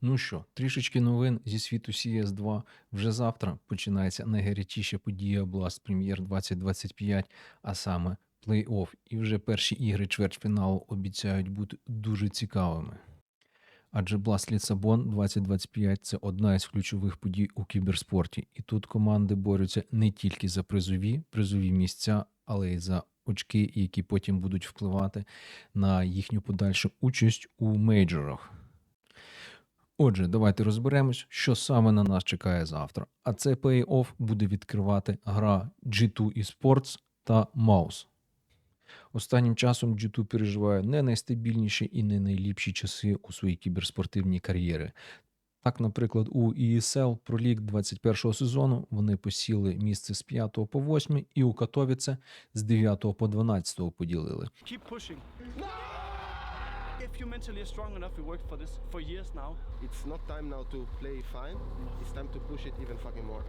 Ну що, трішечки новин зі світу CS2. Вже завтра починається найгарячіша подія Blast Premier 2025, а саме плей-офф. І вже перші ігри чвертьфіналу обіцяють бути дуже цікавими. Адже Blast Лісабон 2025 це одна із ключових подій у кіберспорті, і тут команди борються не тільки за призові, призові місця, але й за очки, які потім будуть впливати на їхню подальшу участь у мейджорах. Отже, давайте розберемось, що саме на нас чекає завтра. А це плей-офф буде відкривати гра G2 eSports та Mouse. Останнім часом G2 переживає не найстабільніші і не найліпші часи у своїй кіберспортивній кар'єрі. Так, наприклад, у ESL Pro League 21 сезону вони посіли місце з 5 по 8 і у Катовіце з 9 по 12 поділили. Keep pushing. If you mentally strong enough, we worked for this for years now. It's not time now to play fine. It's time to push it even fucking more.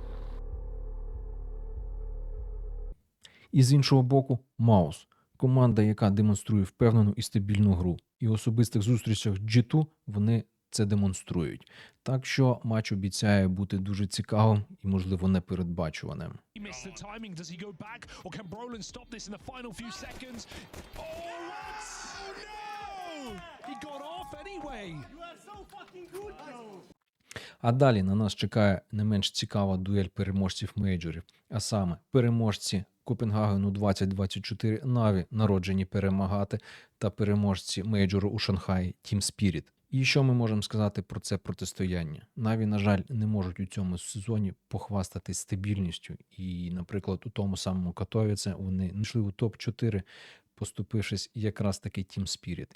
І з іншого боку, Маус команда, яка демонструє впевнену і стабільну гру. І в особистих зустрічах G2 вони це демонструють. Так що матч обіцяє бути дуже цікавим і, можливо, непередбачуваним. А далі на нас чекає не менш цікава дуель переможців мейджорів, а саме переможці Копенгагену 2024 Наві, народжені перемагати, та переможці мейджору у Шанхаї Team Spirit. І що ми можемо сказати про це протистояння? Наві, на жаль, не можуть у цьому сезоні похвастатись стабільністю. І, наприклад, у тому самому Катовіце вони не йшли у топ-4, поступившись якраз таки Team Spirit.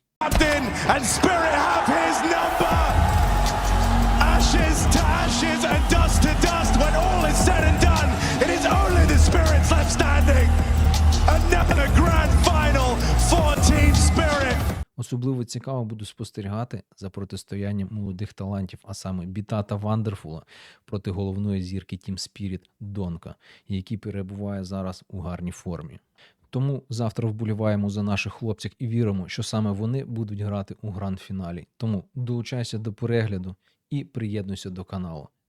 Особливо цікаво буду спостерігати за протистоянням молодих талантів, а саме Біта та Вандерфула проти головної зірки Team Spirit Донка, який перебуває зараз у гарній формі. Тому завтра вболіваємо за наших хлопців і віримо, що саме вони будуть грати у гранд-фіналі. Тому долучайся до перегляду і приєднуйся до каналу.